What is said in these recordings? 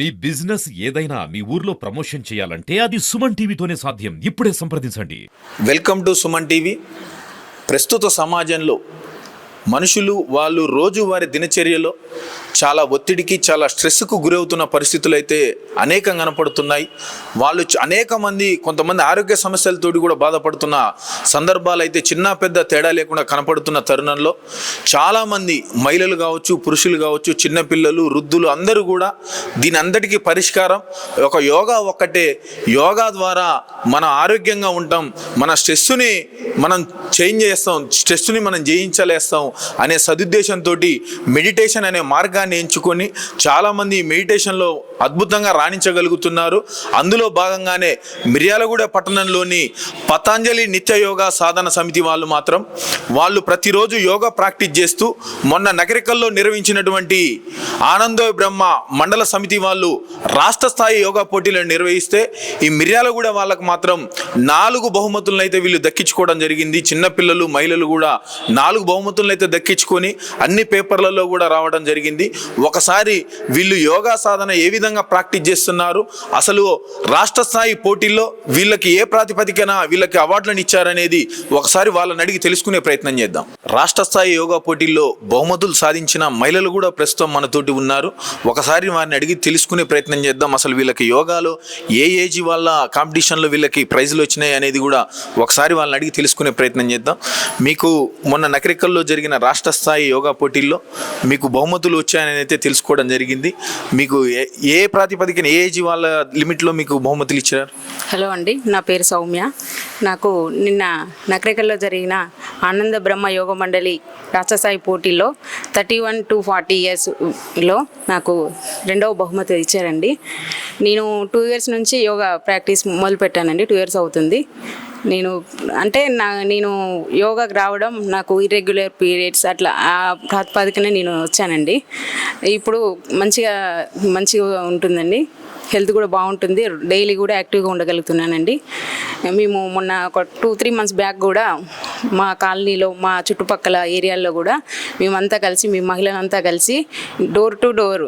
మీ business ఏదైనా మీ ఊర్లో promotion చేయాలంటే అది సుమన్ టీవీతోనే సాధ్యం. ఇప్పుడే సంప్రదించండి. Welcome to Suman TV. ప్రస్తుత సమాజంలో మనుషులు వాళ్ళు రోజువారి దినచర్యలో చాలా ఒత్తిడికి చాలా స్ట్రెస్కు గురవుతున్న పరిస్థితులు అయితే అనేకం కనపడుతున్నాయి. వాళ్ళు అనేక మంది కొంతమంది ఆరోగ్య సమస్యలతోటి కూడా బాధపడుతున్న సందర్భాలు అయితే చిన్న పెద్ద తేడా లేకుండా కనపడుతున్న తరుణంలో చాలామంది మహిళలు కావచ్చు పురుషులు కావచ్చు చిన్నపిల్లలు వృద్ధులు అందరూ కూడా దీని అందరికీ పరిష్కారం ఒక యోగా ఒక్కటే. యోగా ద్వారా మన ఆరోగ్యంగా ఉంటాం మన స్ట్రెస్సుని మనం చేంజ్ చేస్తాం స్ట్రెస్ని మనం జయించలేస్తాం అనే సదుద్దేశంతో మెడిటేషన్ అనే మార్గాన్ని ఎంచుకొని చాలామంది మెడిటేషన్లో అద్భుతంగా రాణించగలుగుతున్నారు. అందులో భాగంగానే మిర్యాలగూడ పట్టణంలోని పతాంజలి నిత్య యోగా సాధన సమితి వాళ్ళు మాత్రం వాళ్ళు ప్రతిరోజు యోగా ప్రాక్టీస్ చేస్తూ మొన్న నగరికల్లో నిర్వహించినటువంటి ఆనందో బ్రహ్మ మండల సమితి వాళ్ళు రాష్ట్ర స్థాయి యోగా పోటీలను నిర్వహిస్తే ఈ మిర్యాలగూడ వాళ్ళకు మాత్రం నాలుగు బహుమతులను అయితే వీళ్ళు దక్కించుకోవడం జరిగింది. చిన్నపిల్లలు మహిళలు కూడా నాలుగు బహుమతులను అయితే దక్కించుకొని అన్ని పేపర్లలో కూడా రావడం జరిగింది. ఒకసారి వీళ్ళు యోగా సాధన ఏ విధంగా ప్రాక్టీస్ చేస్తున్నారు. అసలు రాష్ట్ర స్థాయి పోటీల్లో వీళ్ళకి ఏ ప్రాతిపదికన వీళ్ళకి అవార్డులను ఇచ్చారనేది ఒకసారి వాళ్ళని అడిగి తెలుసుకునే ప్రయత్నం చేద్దాం. రాష్ట్ర స్థాయి యోగా పోటీల్లో బహుమతులు సాధించిన మహిళలు కూడా ప్రస్తుతం మనతోటి ఉన్నారు. ఒకసారి వారిని అడిగి తెలుసుకునే ప్రయత్నం చేద్దాం. అసలు వీళ్ళకి యోగాలో ఏ ఏజ్ వాళ్ళ కాంపిటీషన్లో వీళ్ళకి ప్రైజులు వచ్చినాయి అనేది కూడా ఒకసారి వాళ్ళని అడిగి తెలుసుకునే ప్రయత్నం చేద్దాం. మీకు మొన్న నకరికల్లో జరిగిన రాష్ట్ర స్థాయి యోగా పోటీల్లో మీకు బహుమతులు వచ్చాయని అయితే తెలుసుకోవడం జరిగింది. మీకు ఏ- ఏ ప్రాతిపదికన ఏ ఏజ్ వాళ్ళ లిమిట్లో మీకు బహుమతులు ఇచ్చారు? హలో అండి నా పేరు సౌమ్య. నాకు నిన్న నకరేకల్లో జరిగిన ఆనంద బ్రహ్మ యోగ మండలి రాష్ట్రస్థాయి పోటీలో థర్టీ వన్ టు ఫార్టీ ఇయర్స్లో నాకు రెండవ బహుమతి ఇచ్చారండి. నేను టూ ఇయర్స్ నుంచి యోగా ప్రాక్టీస్ మొదలుపెట్టానండి టూ ఇయర్స్ అవుతుంది. నేను అంటే నా నేను యోగాకి రావడం నాకు ఇర్రెగ్యులర్ పీరియడ్స్ అట్లా ఆ ప్రాతిపదికనే నేను వచ్చానండి. ఇప్పుడు మంచిగా మంచిగా ఉంటుందండి. హెల్త్ కూడా బాగుంటుంది. డైలీ కూడా యాక్టివ్గా ఉండగలుగుతున్నానండి. మేము మొన్న ఒక టూ త్రీ మంత్స్ బ్యాక్ కూడా మా కాలనీలో మా చుట్టుపక్కల ఏరియాల్లో కూడా మేమంతా కలిసి మీ మహిళలంతా కలిసి డోర్ టు డోర్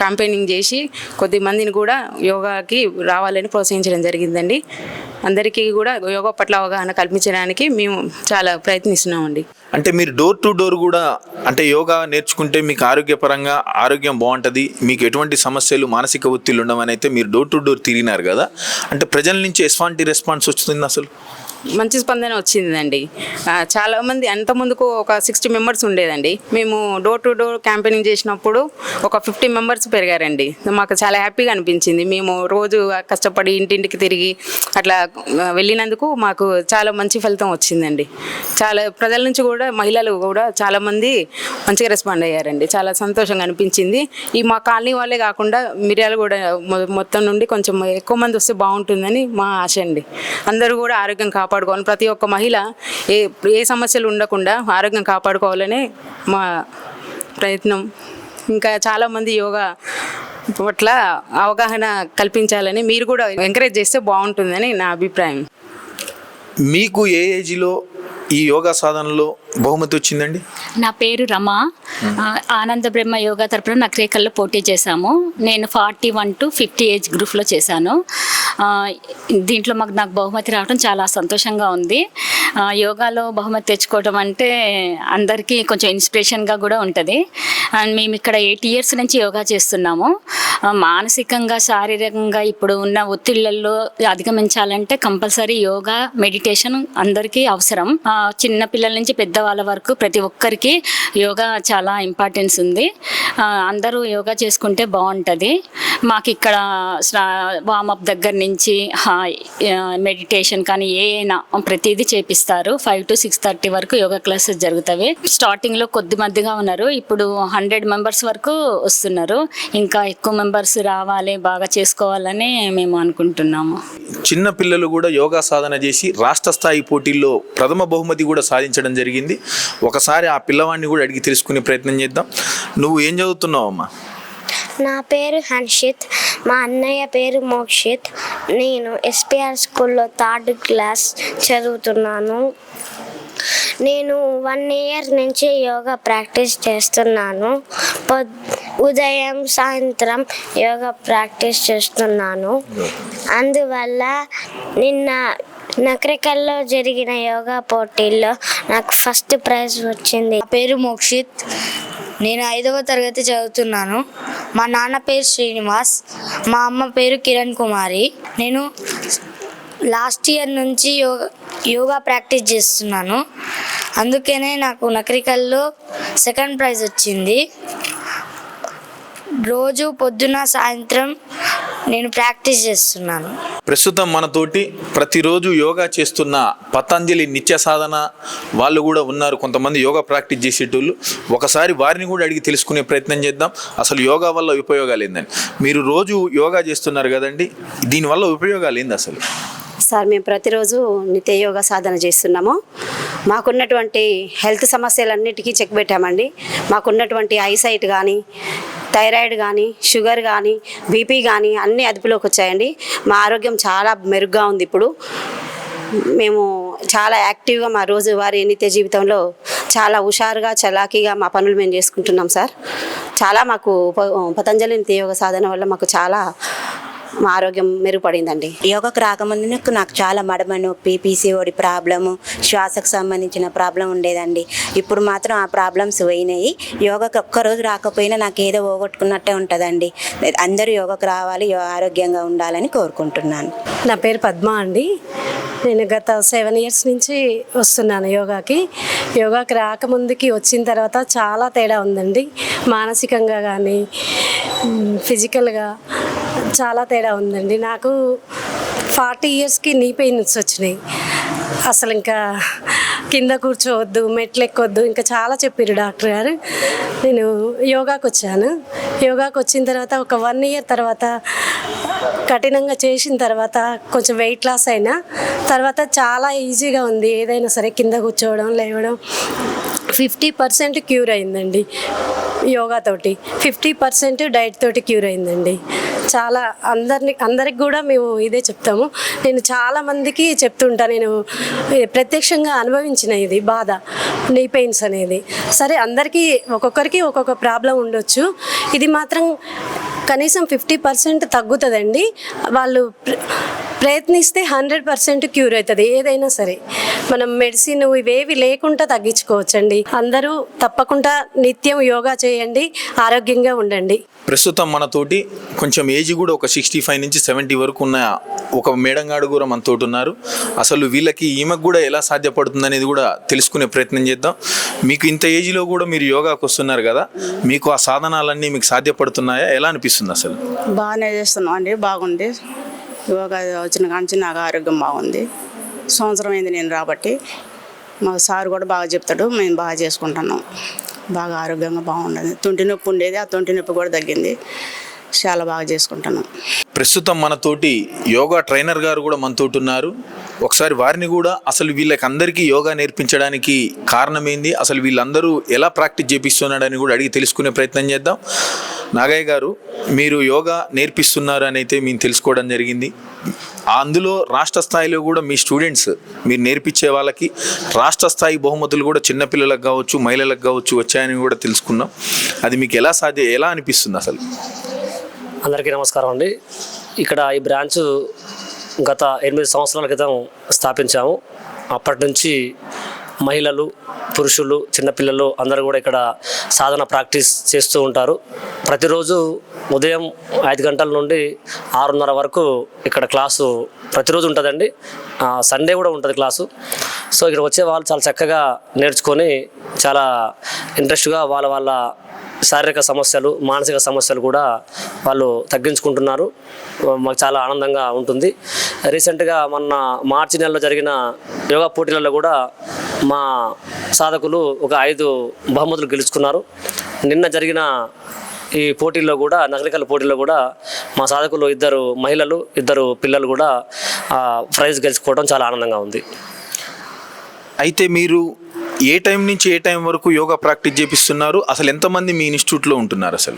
క్యాంపెయినింగ్ చేసి కొద్ది మందిని కూడా యోగాకి రావాలని ప్రోత్సహించడం జరిగిందండి. అందరికీ కూడా యోగా పట్ల అవగాహన కల్పించడానికి మేము చాలా ప్రయత్నిస్తున్నామండి. అంటే మీరు డోర్ టు డోర్ కూడా అంటే యోగా నేర్చుకుంటే మీకు ఆరోగ్యపరంగా ఆరోగ్యం బాగుంటుంది మీకు ఎటువంటి సమస్యలు మానసిక ఒత్తిళ్ళు ఉండవని అయితే మీరు డోర్ టు డోర్ తిరిగినారు కదా. అంటే ప్రజల నుంచి ఎస్వాంటి రెస్పాన్స్ వస్తుంది అసలు. మంచి స్పందన వచ్చిందండి. చాలామంది చాలా అంత ముందుకు ఒక సిక్స్టీ మెంబర్స్ ఉండేదండి. మేము డోర్ టు డోర్ క్యాంపెయినింగ్ చేసినప్పుడు ఒక ఫిఫ్టీ మెంబర్స్ పెరిగారండి. మాకు చాలా హ్యాపీగా అనిపించింది. మేము రోజు కష్టపడి ఇంటింటికి తిరిగి అట్లా వెళ్ళినందుకు మాకు చాలా మంచి ఫలితం వచ్చిందండి. చాలా ప్రజల నుంచి కూడా మహిళలు కూడా చాలామంది మంచిగా రెస్పాండ్ అయ్యారండి. చాలా సంతోషంగా అనిపించింది. ఈ మా కాలనీ వాళ్ళే కాకుండా మిర్యాలు కూడా మొ- మొత్తం నుండి కొంచెం ఎక్కువ మంది వస్తే బాగుంటుందని మా ఆశ అండి. అందరూ కూడా ఆరోగ్యం కాపాడుకోవాలి. ప్రతి ఒక్క మహిళ ఏ ఏ సమస్యలు ఉండకుండా ఆరోగ్యం కాపాడుకోవాలనే మా ప్రయత్నం. ఇంకా చాలామంది యోగా పట్ల అవగాహన కల్పించాలని మీరు కూడా ఎంకరేజ్ చేస్తే బాగుంటుందని నా అభిప్రాయం. మీకు ఏ ఏజ్లో ఈ యోగా సాధనలో బహుమతి వచ్చిందండి? నా పేరు రమ. ఆనంద బ్రహ్మ యోగా తరపున నక్రేకల్లో పోటీ చేశాము. నేను forty one to fifty age గ్రూప్లో చేశాను. దీంట్లో మాకు నాకు బహుమతి రావడం చాలా సంతోషంగా ఉంది. యోగాలో బహుమతి తెచ్చుకోవడం అంటే అందరికీ కొంచెం ఇన్స్పిరేషన్గా కూడా ఉంటుంది. అండ్ మేము ఇక్కడ ఎయిట్ ఇయర్స్ నుంచి యోగా చేస్తున్నాము. మానసికంగా శారీరకంగా ఇప్పుడు ఉన్న ఒత్తిళ్ళలో అధిగమించాలంటే కంపల్సరీ యోగా మెడిటేషన్ అందరికీ అవసరం. ఆ, చిన్న పిల్లల నుంచి పెద్దవాళ్ళ వరకు ప్రతి ఒక్కరికి యోగా చాలా ఇంపార్టెన్స్ ఉంది. అందరూ యోగా చేసుకుంటే బాగుంటుంది. మాకు ఇక్కడ వామప్ దగ్గర నుంచి మెడిటేషన్ కానీ ఏనా ప్రతిదీ చేపిస్తారు. ఫైవ్ టు సిక్స్ థర్టీ వరకు యోగా క్లాసెస్ జరుగుతాయి స్టార్టింగ్లో కొద్ది మందిగా ఉన్నారు. ఇప్పుడు హండ్రెడ్ మెంబర్స్ వరకు వస్తున్నారు. ఇంకా ఎక్కువ మెంబర్స్ రావాలి బాగా చేసుకోవాలని మేము అనుకుంటున్నాము. చిన్న పిల్లలు కూడా యోగా సాధన చేసి రాష్ట్ర స్థాయి పోటీల్లో ప్రథమ బహుమతి కూడా సాధించడం జరిగింది. ఒకసారి ఆ పిల్లవాడిని కూడా అడిగి తెలుసుకునే ప్రయత్నం చేద్దాం. నువ్వు ఏం చదువుతున్నావు అమ్మా? నా పేరు హన్షిత్ మా అన్నయ్య పేరు మోక్షిత్. నేను ఎస్పిఆర్ స్కూల్లో థర్డ్ క్లాస్ చదువుతున్నాను. నేను వన్ ఇయర్ నుంచి యోగా ప్రాక్టీస్ చేస్తున్నాను. ఉదయం సాయంత్రం యోగా ప్రాక్టీస్ చేస్తున్నాను. అందువల్ల నిన్న నకరికల్లో జరిగిన యోగా పోటీల్లో నాకు ఫస్ట్ ప్రైజ్ వచ్చింది. నా పేరు మోక్షిత్. నేను ఐదవ తరగతి చదువుతున్నాను. మా నాన్న పేరు శ్రీనివాస్. మా అమ్మ పేరు కిరణ్ కుమారి. నేను లాస్ట్ ఇయర్ నుంచి యోగా యోగా ప్రాక్టీస్ చేస్తున్నాను. అందుకనే నాకు నకరికల్లో సెకండ్ ప్రైజ్ వచ్చింది. రోజు పొద్దున సాయంత్రం నేను ప్రాక్టీస్ చేస్తున్నాను. ప్రస్తుతం మనతోటి ప్రతిరోజు యోగా చేస్తున్న పతంజలి నిత్య సాధన వాళ్ళు కూడా ఉన్నారు. కొంతమంది యోగా ప్రాక్టీస్ చేసేటోళ్ళు. ఒకసారి వారిని కూడా అడిగి తెలుసుకునే ప్రయత్నం చేద్దాం. అసలు యోగా వల్ల ఉపయోగాలు ఏందని. మీరు రోజు యోగా చేస్తున్నారు కదండి. దీనివల్ల ఉపయోగాలు ఏంది అసలు? సార్ మేము ప్రతిరోజు నిత్య యోగా సాధన చేస్తున్నాము. మాకున్నటువంటి హెల్త్ సమస్యలన్నిటికీ చెక్ పెట్టామండి. మాకున్నటువంటి ఐసైట్ కానీ థైరాయిడ్ కానీ షుగర్ కానీ బీపీ కానీ అన్నీ అదుపులోకి వచ్చాయండి. మా ఆరోగ్యం చాలా మెరుగ్గా ఉంది ఇప్పుడు. మేము చాలా యాక్టివ్గా మా రోజువారి నిత్య జీవితంలో చాలా హుషారుగా చలాకీగా మా పనులు మేము చేసుకుంటున్నాం సార్. చాలా మాకు పతంజలిని పతంజలి సాధన వల్ల మాకు చాలా మా ఆరోగ్యం మెరుగుపడిందండి. యోగాకు రాకముందు నాకు నాకు చాలా మడమ నొప్పి పీసీఓడి ప్రాబ్లము శ్వాసకు సంబంధించిన ప్రాబ్లం ఉండేదండి. ఇప్పుడు మాత్రం ఆ ప్రాబ్లమ్స్ పోయినాయి. యోగాకి ఒక్కరోజు రాకపోయినా నాకు ఏదో పోగొట్టుకున్నట్టే ఉంటుందండి. అందరూ యోగాకు రావాలి యో- ఆరోగ్యంగా ఉండాలని కోరుకుంటున్నాను. నా పేరు పద్మ అండి. నేను గత సెవెన్ ఇయర్స్ నుంచి వస్తున్నాను యోగాకి. యోగాకి రాకముందుకి వచ్చిన తర్వాత చాలా తేడా ఉందండి. మానసికంగా కానీ ఫిజికల్గా చాలా తేడా ఉందండి. నాకు ఫార్టీ ఇయర్స్కి నీ పెయిన్స్ వచ్చినాయి. అసలు ఇంకా కింద కూర్చోవద్దు మెట్లు ఎక్కొద్దు ఇంకా చాలా చెప్పారు డాక్టర్ గారు. నేను యోగాకు వచ్చాను. యోగాకు వచ్చిన తర్వాత ఒక వన్ ఇయర్ తర్వాత కఠినంగా చేసిన తర్వాత కొంచెం వెయిట్ లాస్ అయినా తర్వాత చాలా ఈజీగా ఉంది. ఏదైనా సరే కింద కూర్చోవడం లేవడం ఫిఫ్టీ పర్సెంట్ క్యూర్ అయిందండి యోగా తోటి. ఫిఫ్టీ పర్సెంట్ డైట్ తోటి క్యూర్ అయిందండి. చాలా అందరిని అందరికి కూడా మేము ఇదే చెప్తాము. నేను చాలా మందికి చెప్తుంటా నేను ప్రత్యక్షంగా అనుభవించిన ఇది బాధ నీ పెయిన్స్ అనేది. సరే అందరికీ ఒక్కొక్కరికి ఒక్కొక్క ప్రాబ్లం ఉండొచ్చు. ఇది మాత్రం కనీసం ఫిఫ్టీ పర్సెంట్ తగ్గుతుందండి. వాళ్ళు ప్ర- ప్రయత్నిస్తే హండ్రెడ్ పర్సెంట్ క్యూర్ అవుతుంది ఏదైనా సరే. మనం మెడిసిన్ ఇవేవి లేకుండా తగ్గించుకోవచ్చండి. అందరూ తప్పకుండా నిత్యం యోగా చేయండి ఆరోగ్యంగా ఉండండి. ప్రస్తుతం మనతోటి కొంచెం ఏజ్ కూడా ఒక సిక్స్టీ ఫైవ్ నుంచి సెవెంటీ వరకు ఉన్న ఒక మేడంగాడు కూడా మనతోటి ఉన్నారు. అసలు వీళ్ళకి ఈమెకు కూడా ఎలా సాధ్యపడుతుంది అనేది కూడా తెలుసుకునే ప్రయత్నం చేద్దాం. మీకు ఇంత ఏజ్లో కూడా మీరు యోగాకు వస్తున్నారు కదా మీకు ఆ సాధనాలన్నీ మీకు సాధ్యపడుతున్నాయా? ఎలా అనిపిస్తుంది అసలు? బాగానే చేస్తున్నాం అండి బాగుంది. యోగా వచ్చిన కాంచి నాకు ఆరోగ్యం బాగుంది. సంవత్సరం అయింది నేను రాబట్టి మా సార్ కూడా బాగా చెప్తాడు మేము బాగా చేసుకుంటున్నాం. బాగా ఆరోగ్యంగా బాగుండదు. తొంటి నొప్పి ఉండేది ఆ తొంటి నొప్పి కూడా తగ్గింది. చాలా బాగా చేసుకుంటున్నాం. ప్రస్తుతం మనతోటి యోగా ట్రైనర్ గారు కూడా మనతోటి ఉన్నారు. ఒకసారి వారిని కూడా అసలు వీళ్ళకి అందరికీ యోగా నేర్పించడానికి కారణం అసలు వీళ్ళందరూ ఎలా ప్రాక్టీస్ చేపిస్తున్నాడని కూడా అడిగి తెలుసుకునే ప్రయత్నం చేద్దాం. నాగయ్య గారు మీరు యోగా నేర్పిస్తున్నారు అని అయితే మేము తెలుసుకోవడం జరిగింది. అందులో రాష్ట్ర స్థాయిలో కూడా మీ స్టూడెంట్స్ మీరు నేర్పించే వాళ్ళకి రాష్ట్ర స్థాయి బహుమతులు కూడా చిన్నపిల్లలకు కావచ్చు మహిళలకు కావచ్చు వచ్చాయని కూడా తెలుసుకున్నాం. అది మీకు ఎలా సాధ్య ఎలా అనిపిస్తుంది అసలు? అందరికీ నమస్కారం అండి. ఇక్కడ ఈ బ్రాంచ్ గత ఎనిమిది సంవత్సరాల క్రితం స్థాపించాము. అప్పటి నుంచి మహిళలు పురుషులు చిన్నపిల్లలు అందరూ కూడా ఇక్కడ సాధన ప్రాక్టీస్ చేస్తూ ఉంటారు. ప్రతిరోజు ఉదయం ఐదు గంటల నుండి ఆరున్నర వరకు ఇక్కడ క్లాసు ప్రతిరోజు ఉంటుందండి. సండే కూడా ఉంటుంది క్లాసు. సో ఇక్కడ వచ్చే వాళ్ళు చాలా చక్కగా నేర్చుకొని చాలా ఇంట్రెస్ట్గా వాళ్ళ వాళ్ళ శారీరక సమస్యలు మానసిక సమస్యలు కూడా వాళ్ళు తగ్గించుకుంటున్నారు. మాకు చాలా ఆనందంగా ఉంటుంది. రీసెంట్గా మొన్న మార్చి నెలలో జరిగిన యోగా పోటీలలో కూడా మా సాధకులు ఒక ఐదు బహుమతులు గెలుచుకున్నారు. నిన్న జరిగిన ఈ పోటీల్లో కూడా నగరికల పోటీల్లో కూడా మా సాధకులు ఇద్దరు మహిళలు ఇద్దరు పిల్లలు కూడా ప్రైజ్ గెలుచుకోవడం చాలా ఆనందంగా ఉంది. అయితే మీరు ఏ టైం నుంచి ఏ టైం వరకు యోగా ప్రాక్టీస్ చేపిస్తున్నారు? అసలు ఎంతమంది మీ ఇన్స్టిట్యూట్లో ఉంటున్నారు అసలు?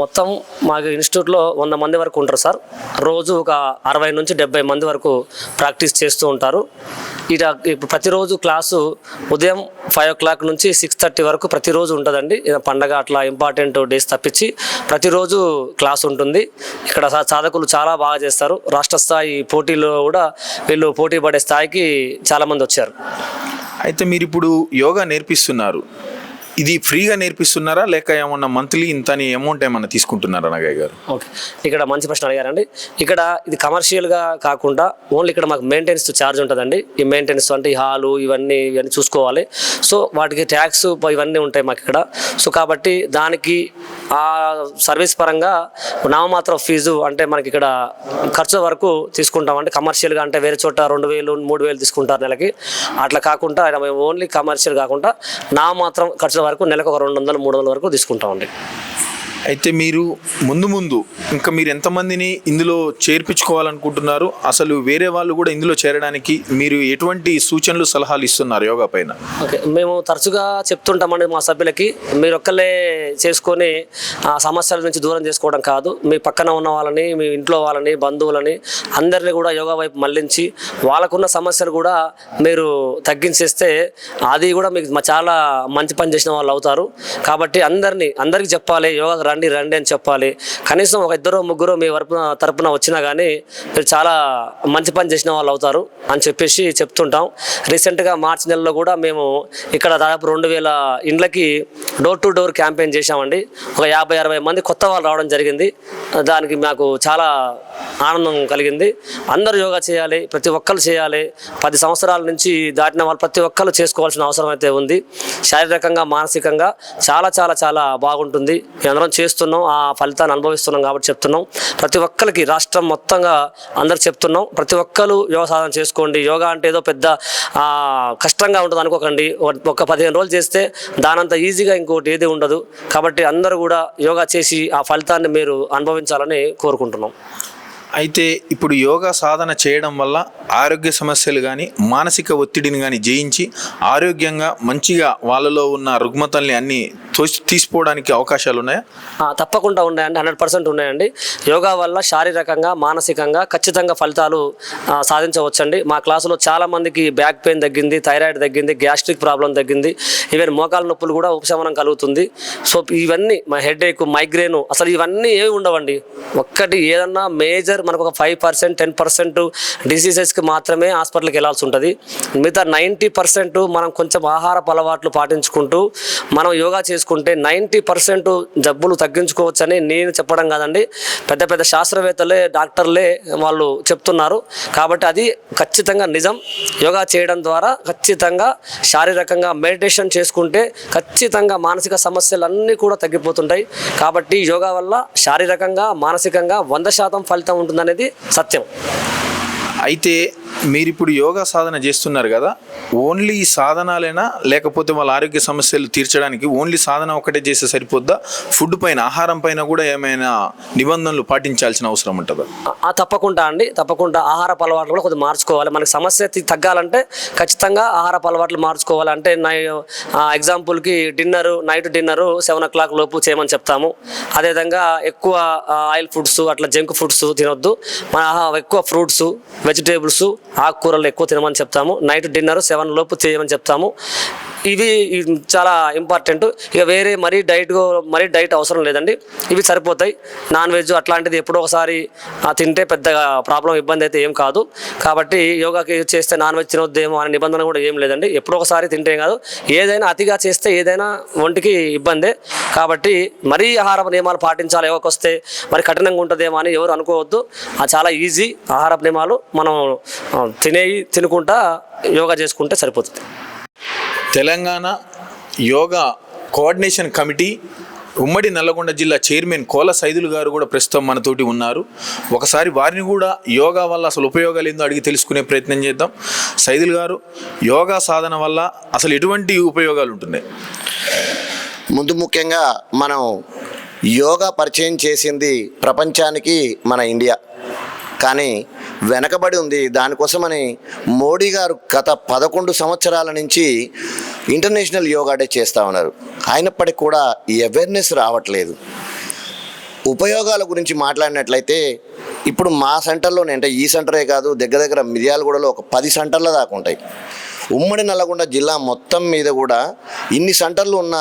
మొత్తం మాకు ఇన్స్టిట్యూట్లో వంద మంది వరకు ఉంటారు సార్. రోజు ఒక అరవై నుంచి డెబ్బై మంది వరకు ప్రాక్టీస్ చేస్తూ ఉంటారు. ఇట ఇప్పుడు ప్రతిరోజు క్లాసు ఉదయం ఫైవ్ ఓ క్లాక్ నుంచి సిక్స్ థర్టీ వరకు ప్రతిరోజు ఉంటుందండి. పండగ అట్లా ఇంపార్టెంట్ డేస్ తప్పించి ప్రతిరోజు క్లాస్ ఉంటుంది. ఇక్కడ సాధకులు చాలా బాగా చేస్తారు. రాష్ట్ర స్థాయి పోటీలో కూడా వీళ్ళు పోటీ పడే స్థాయికి చాలామంది వచ్చారు. అయితే మీరు ఇప్పుడు యోగా నేర్పిస్తున్నారు. ఇది ఫ్రీగా నేర్పిస్తున్నారా? లేక ఏమన్నా మంత్లీ ఇంతని అమౌంట్ ఏమన్నా తీసుకుంటున్నారా నాగయ్య గారు? ఓకే. ఇక్కడ మంచి ప్రశ్న అడిగారండి. ఇక్కడ ఇది కమర్షియల్గా కాకుండా ఓన్లీ ఇక్కడ మాకు మెయింటెనెన్స్ ఛార్జ్ ఉంటుందండి. ఈ మెయింటెనెన్స్ అంటే ఈ హాలు ఇవన్నీ ఇవన్నీ చూసుకోవాలి. సో వాటికి ట్యాక్స్ ఇవన్నీ ఉంటాయి మాకు ఇక్కడ. సో కాబట్టి దానికి ఆ సర్వీస్ పరంగా నామమాత్రం ఫీజు అంటే మనకి ఇక్కడ ఖర్చు వరకు తీసుకుంటాం అంటే కమర్షియల్గా అంటే వేరే చోట రెండు వేలు మూడు వేలు తీసుకుంటారు నెలకి. అట్లా కాకుండా మేము ఓన్లీ కమర్షియల్ కాకుండా నామమాత్రం ఖర్చుల వరకు నెలకు ఒక రెండు వందలు మూడు వందల వరకు తీసుకుంటామండి. అయితే మీరు ముందు ముందు ఇంకా మీరు ఎంతమందిని ఇందులో చేర్పించుకోవాలనుకుంటున్నారు? అసలు వేరే వాళ్ళు కూడా ఇందులో చేరడానికి మీరు ఎటువంటి సూచనలు సలహాలు ఇస్తున్నారు యోగా పైన? ఓకే మేము తరచుగా చెప్తుంటామండి మా సభ్యులకి మీరు ఒక్కళ్ళే చేసుకొని ఆ సమస్యల నుంచి దూరం చేసుకోవడం కాదు. మీ పక్కన ఉన్న వాళ్ళని మీ ఇంట్లో వాళ్ళని బంధువులని అందరినీ కూడా యోగా వైపు మళ్ళించి వాళ్ళకున్న సమస్యలు కూడా మీరు తగ్గించేస్తే అది కూడా మీకు చాలా మంచి పని చేసిన వాళ్ళు అవుతారు. కాబట్టి అందరినీ అందరికీ చెప్పాలి యోగా రండి రండి అని చెప్పాలి. కనీసం ఒక ఇద్దరు ముగ్గురు మీ వరపున తరపున వచ్చినా కానీ మీరు చాలా మంచి పని చేసిన వాళ్ళు అవుతారు అని చెప్పేసి చెప్తుంటాం. రీసెంట్గా మార్చి నెలలో కూడా మేము ఇక్కడ దాదాపు రెండు వేల ఇండ్లకి డోర్ టు డోర్ క్యాంపెయిన్ చేశామండి. ఒక యాభై అరవై మంది కొత్త వాళ్ళు రావడం జరిగింది. దానికి మాకు చాలా ఆనందం కలిగింది. అందరూ యోగా చేయాలి ప్రతి ఒక్కరు చేయాలి. పది సంవత్సరాల నుంచి దాటిన వాళ్ళు ప్రతి ఒక్కరు చేసుకోవాల్సిన అవసరం అయితే ఉంది. శారీరకంగా మానసికంగా చాలా చాలా చాలా బాగుంటుంది. అందరం చేస్తున్నాం ఆ ఫలితాన్ని అనుభవిస్తున్నాం కాబట్టి చెప్తున్నాం. ప్రతి ఒక్కరికి రాష్ట్రం మొత్తంగా అందరు చెప్తున్నాం. ప్రతి ఒక్కరు యోగ సాధన చేసుకోండి. యోగా అంటే ఏదో పెద్ద కష్టంగా ఉంటుంది అనుకోకండి. ఒక- ఒక పదిహేను రోజులు చేస్తే దానంత ఈజీగా ఇంకోటి ఏది ఉండదు. కాబట్టి అందరూ కూడా యోగా చేసి ఆ ఫలితాన్ని మీరు అనుభవించాలని కోరుకుంటున్నాం. అయితే ఇప్పుడు యోగా సాధన చేయడం వల్ల ఆరోగ్య సమస్యలు కానీ మానసిక ఒత్తిడిని కానీ జయించి ఆరోగ్యంగా మంచిగా వాళ్ళలో ఉన్న రుగ్మతల్ని అన్ని తీసుకోవడానికి తీసిపోవడానికి అవకాశాలు ఉన్నాయా? తప్పకుండా ఉన్నాయండి. హండ్రెడ్ పర్సెంట్ ఉన్నాయండి. యోగా వల్ల శారీరకంగా మానసికంగా ఖచ్చితంగా ఫలితాలు సాధించవచ్చండి. మా క్లాసులో చాలా మందికి బ్యాక్ పెయిన్ తగ్గింది థైరాయిడ్ తగ్గింది గ్యాస్ట్రిక్ ప్రాబ్లం తగ్గింది. ఈవెన్ మోకాల నొప్పులు కూడా ఉపశమనం కలుగుతుంది. సో ఇవన్నీ మా హెడేక్ మైగ్రేను అసలు ఇవన్నీ ఏమి ఉండవండి. ఒక్కటి ఏదన్నా మేజర్ మనకు ఒక ఫైవ్ పర్సెంట్ టెన్ పర్సెంట్ డిసీజెస్కి మాత్రమే హాస్పిటల్కి వెళ్ళాల్సి ఉంటుంది. మిగతా నైంటీ పర్సెంట్ మనం కొంచెం ఆహారపు అలవాట్లు పాటించుకుంటూ మనం యోగా చేసుకుంటే నైంటీ పర్సెంట్ జబ్బులు తగ్గించుకోవచ్చని నేను చెప్పడం కాదండి. పెద్ద పెద్ద శాస్త్రవేత్తలే డాక్టర్లే వాళ్ళు చెప్తున్నారు. కాబట్టి అది ఖచ్చితంగా నిజం. యోగా చేయడం ద్వారా ఖచ్చితంగా శారీరకంగా మెడిటేషన్ చేసుకుంటే ఖచ్చితంగా మానసిక సమస్యలన్నీ కూడా తగ్గిపోతుంటాయి. కాబట్టి యోగా వల్ల శారీరకంగా మానసికంగా వంద శాతం ఫలితం ఉంటుందనేది సత్యం. అయితే మీరు ఇప్పుడు యోగా సాధన చేస్తున్నారు కదా ఓన్లీ ఈ సాధనాలేనా? లేకపోతే వాళ్ళ ఆరోగ్య సమస్యలు తీర్చడానికి ఓన్లీ సాధన ఒకటే చేస్తే సరిపోద్దా? ఫుడ్ పైన ఆహారం పైన కూడా ఏమైనా నిబంధనలు పాటించాల్సిన అవసరం ఉంటుందా? ఆ, తప్పకుండా అండి. తప్పకుండా ఆహార అలవాట్లు కూడా కొద్దిగా మార్చుకోవాలి. మనకి సమస్య తగ్గాలంటే ఖచ్చితంగా ఆహార అలవాట్లు మార్చుకోవాలి. అంటే నై ఎగ్జాంపుల్కి dinner night dinner seven o'clock లోపు చేయమని చెప్తాము. అదేవిధంగా ఎక్కువ ఆయిల్ ఫుడ్స్ అట్లా జంక్ ఫుడ్స్ తినొద్దు. మన ఆహా, ఎక్కువ ఫ్రూట్స్ వెజిటేబుల్స్ ఆకుకూరలు ఎక్కువ తినమని చెప్తాము. నైట్ డిన్నర్ సెవెన్ లోపు చేయమని చెప్తాము. ఇవి చాలా ఇంపార్టెంట్ ఇక వేరే మరీ డైట్ మరీ డైట్ అవసరం లేదండి. ఇవి సరిపోతాయి. నాన్ వెజ్ అట్లాంటిది ఎప్పుడో ఒకసారి ఆ, తింటే పెద్దగా ప్రాబ్లం ఇబ్బంది అయితే ఏం కాదు. కాబట్టి యోగాకి చేస్తే నాన్ వెజ్ తినొద్దేమో అనే నిబంధన కూడా ఏం లేదండి. ఎప్పుడో ఒకసారి తింటే కాదు. ఏదైనా అతిగా చేస్తే ఏదైనా ఒంటికి ఇబ్బందే. కాబట్టి మరీ ఆహార నియమాలు పాటించాలి. యోగాకి వస్తే మరి కఠినంగా ఉంటుందేమో అని ఎవరు అనుకోవద్దు. చాలా ఈజీ ఆహార నియమాలు మనం తినేవి తినుకుంటా యోగా చేసుకుంటే సరిపోతుంది. తెలంగాణ యోగా కోఆర్డినేషన్ కమిటీ ఉమ్మడి నల్లగొండ జిల్లా చైర్మన్ కోల సైదులు గారు కూడా ప్రస్తుతం మనతోటి ఉన్నారు. ఒకసారి వారిని కూడా యోగా వల్ల అసలు ఉపయోగాలు ఏందో అడిగి తెలుసుకునే ప్రయత్నం చేద్దాం. సైదులు గారు యోగా సాధన వల్ల అసలు ఎటువంటి ఉపయోగాలు ఉంటున్నాయి? ముందు ముఖ్యంగా మనం యోగా పరిచయం చేసింది ప్రపంచానికి మన ఇండియా. కానీ వెనకబడి ఉంది. దానికోసమని మోడీ గారు గత పదకొండు సంవత్సరాల నుంచి ఇంటర్నేషనల్ యోగా డే చేస్తూ ఉన్నారు. అయినప్పటికీ కూడా ఈ అవేర్నెస్ రావట్లేదు. ఉపయోగాల గురించి మాట్లాడినట్లయితే ఇప్పుడు మా సెంటర్లోనే అంటే ఈ సెంటరే కాదు దగ్గర దగ్గర మిర్యాలగూడలో ఒక పది సెంటర్ల దాకా ఉంటాయి. ఉమ్మడి నల్లగొండ జిల్లా మొత్తం మీద కూడా ఇన్ని సెంటర్లు ఉన్న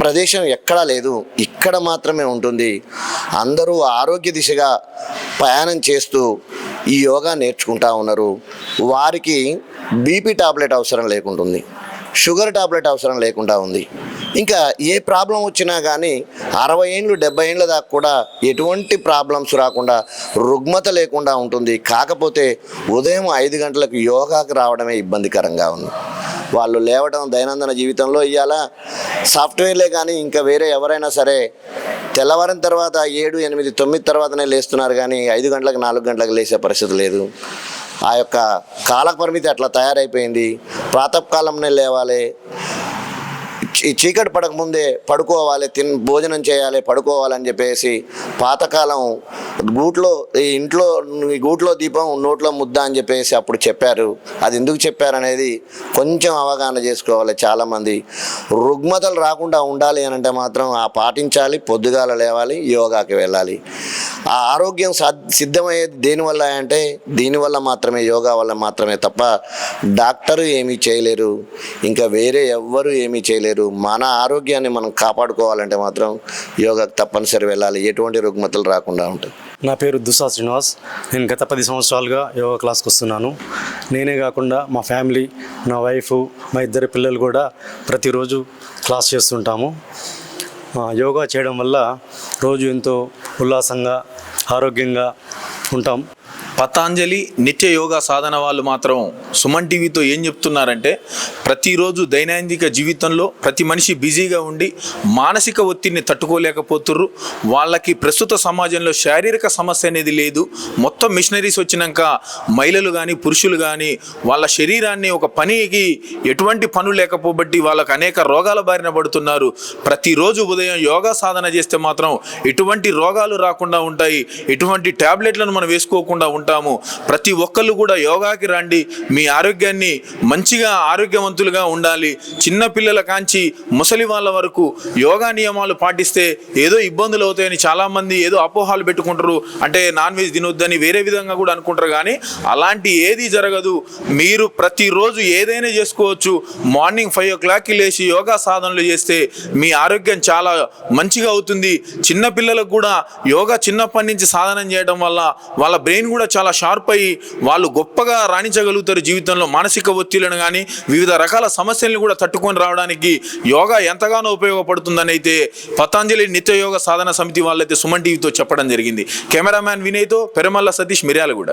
ప్రదేశం ఎక్కడా లేదు. ఇక్కడ మాత్రమే ఉంటుంది. అందరూ ఆరోగ్య దిశగా ప్రయాణం చేస్తూ ఈ యోగా నేర్చుకుంటా ఉన్నారు. వారికి బీపీ టాబ్లెట్ అవసరం లేకుంటుంది. షుగర్ టాబ్లెట్ అవసరం లేకుండా ఉంది. ఇంకా ఏ ప్రాబ్లం వచ్చినా కానీ అరవై ఏండ్లు డెబ్బై ఏండ్ల దాకా కూడా ఎటువంటి ప్రాబ్లమ్స్ రాకుండా రుగ్మత లేకుండా ఉంటుంది. కాకపోతే ఉదయం ఐదు గంటలకు యోగాకు రావడమే ఇబ్బందికరంగా ఉంది. వాళ్ళు లేవడం దైనందిన జీవితంలో ఇవాళ సాఫ్ట్వేర్లే కానీ ఇంకా వేరే ఎవరైనా సరే తెల్లవారిన తర్వాత ఏడు ఎనిమిది తొమ్మిది తర్వాతనే లేస్తున్నారు కానీ ఐదు గంటలకు నాలుగు గంటలకు లేసే పరిస్థితి లేదు. ఆ యొక్క కాల పరిమితి అట్లా తయారైపోయింది. ప్రాతకాలంనే లేవాలి. చీకటి పడకముందే పడుకోవాలి తిన్ భోజనం చేయాలి పడుకోవాలని చెప్పేసి పాతకాలం గూట్లో ఈ ఇంట్లో ఈ గూట్లో దీపం నోట్లో ముద్ద అని చెప్పేసి అప్పుడు చెప్పారు. అది ఎందుకు చెప్పారు అనేది కొంచెం అవగాహన చేసుకోవాలి చాలామంది. రుగ్మతలు రాకుండా ఉండాలి అని అంటే మాత్రం ఆ పాటించాలి పొద్దుగాల లేవాలి యోగాకి వెళ్ళాలి. ఆ ఆరోగ్యం సాధ్ సిద్ధమయ్యేది దేనివల్ల అంటే దీనివల్ల మాత్రమే యోగా వల్ల మాత్రమే తప్ప డాక్టరు ఏమీ చేయలేరు. ఇంకా వేరే ఎవ్వరు ఏమీ చేయలేరు. మన ఆరోగ్యాన్ని మనం కాపాడుకోవాలంటే మాత్రం యోగాకు తప్పనిసరి వెళ్ళాలి. ఎటువంటి రుగ్మతలు రాకుండా ఉంటాయి నా పేరు దుసా శ్రీనివాస్. నేను గత పది సంవత్సరాలుగా యోగా క్లాస్కి వస్తున్నాను. నేనే కాకుండా మా ఫ్యామిలీ నా వైఫ్ మా ఇద్దరు పిల్లలు కూడా ప్రతిరోజు క్లాస్ చేస్తుంటాము. యోగా చేయడం వల్ల రోజు ఎంతో ఉల్లాసంగా ఆరోగ్యంగా ఉంటాం. పతాంజలి నిత్య యోగా సాధన వాళ్ళు మాత్రం సుమన్ టీవీతో ఏం చెప్తున్నారంటే ప్రతిరోజు దైనందిక జీవితంలో ప్రతి మనిషి బిజీగా ఉండి మానసిక ఒత్తిడిని తట్టుకోలేకపోతుర్రు. వాళ్ళకి ప్రస్తుత సమాజంలో శారీరక సమస్య అనేది లేదు. మొత్తం మిషనరీస్ వచ్చినాక మహిళలు కానీ పురుషులు కానీ వాళ్ళ శరీరాన్ని ఒక పనికి ఎటువంటి పనులు లేకపోబట్టి వాళ్ళకు అనేక రోగాల బారిన పడుతున్నారు. ప్రతిరోజు ఉదయం యోగా సాధన చేస్తే మాత్రం ఎటువంటి రోగాలు రాకుండా ఉంటాయి. ఎటువంటి ట్యాబ్లెట్లను మనం వేసుకోకుండా ఉంటాము. ప్రతి ఒక్కళ్ళు కూడా యోగాకి రండి. మీ ఆరోగ్యాన్ని మంచిగా ఆరోగ్యవంతులుగా ఉండాలి. చిన్న పిల్లల కాంచి ముసలి వాళ్ళ వరకు యోగా నియమాలు పాటిస్తే ఏదో ఇబ్బందులు అవుతాయని చాలామంది ఏదో అపోహాలు పెట్టుకుంటారు. అంటే నాన్ వెజ్ తినొద్దని వేరే విధంగా కూడా అనుకుంటారు కానీ అలాంటి ఏది జరగదు. మీరు ప్రతిరోజు ఏదైనా చేసుకోవచ్చు. మార్నింగ్ ఫైవ్ ఓ క్లాక్కి లేచి యోగా సాధనలు చేస్తే మీ ఆరోగ్యం చాలా మంచిగా అవుతుంది. చిన్న పిల్లలకు కూడా యోగా చిన్నప్పటి నుంచి సాధన చేయడం వల్ల వాళ్ళ బ్రెయిన్ కూడా చాలా షార్ప్ అయ్యి వాళ్ళు గొప్పగా రాణించగలుగుతారు జీవితంలో మానసిక ఒత్తిళ్ళను కానీ వివిధ రకాల సమస్యలను కూడా తట్టుకొని రావడానికి యోగా ఎంతగానో ఉపయోగపడుతుందని అయితే పతాంజలి నిత్య యోగ సాధన సమితి వాళ్ళైతే సుమన్ టీవీతో చెప్పడం జరిగింది. కెమెరామ్యాన్ వినయ్తో పెరమల్ల సతీష్ మిర్యాలగూడ.